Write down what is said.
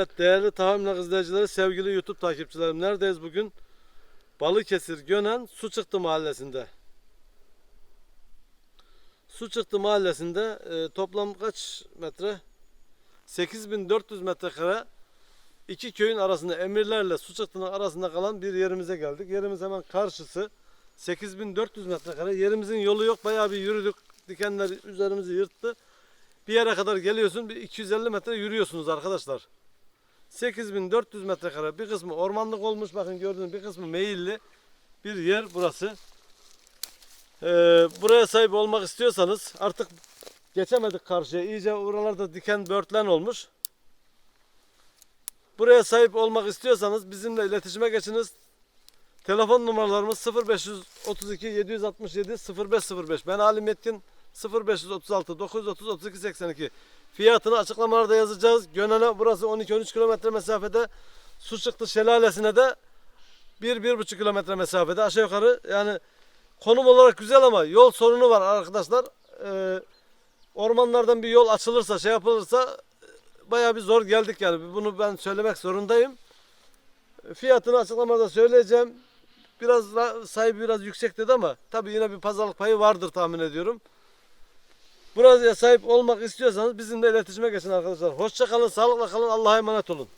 Değerli tahammül izleyicileri, sevgili YouTube takipçilerim. Neredeyiz bugün? Balıkesir Gönen Su Çıktı mahallesinde. Su Çıktı mahallesinde e, toplam kaç metre? 8400 metrekare iki köyün arasında Emirlerle Su Çıktı'nın arasında kalan bir yerimize geldik. Yerimiz hemen karşısı. 8400 metrekare. Yerimizin yolu yok. Bayağı bir yürüdük. Dikenler üzerimizi yırttı. Bir yere kadar geliyorsun. Bir 250 metre yürüyorsunuz arkadaşlar. 8400 metrekare bir kısmı ormanlık olmuş bakın gördüğünüz bir kısmı meyilli bir yer burası. Ee, buraya sahip olmak istiyorsanız artık geçemedik karşıya iyice oralarda diken börtlen olmuş. Buraya sahip olmak istiyorsanız bizimle iletişime geçiniz. Telefon numaralarımız 0532 767 0505. Ben Ali Metkin 0536 930 32 82. Fiyatını açıklamalarda yazacağız. Gönen'e burası 12-13 kilometre mesafede. Su çıktı şelalesine de 1-1,5 kilometre mesafede aşağı yukarı. Yani konum olarak güzel ama yol sorunu var arkadaşlar. Ee, ormanlardan bir yol açılırsa şey yapılırsa e, bayağı bir zor geldik yani. Bunu ben söylemek zorundayım. Fiyatını açıklamada söyleyeceğim. Biraz ra- sahibi biraz yüksek dedi ama tabii yine bir pazarlık payı vardır tahmin ediyorum. Buraya sahip olmak istiyorsanız bizimle iletişime geçin arkadaşlar. Hoşça kalın, sağlıkla kalın, Allah'a emanet olun.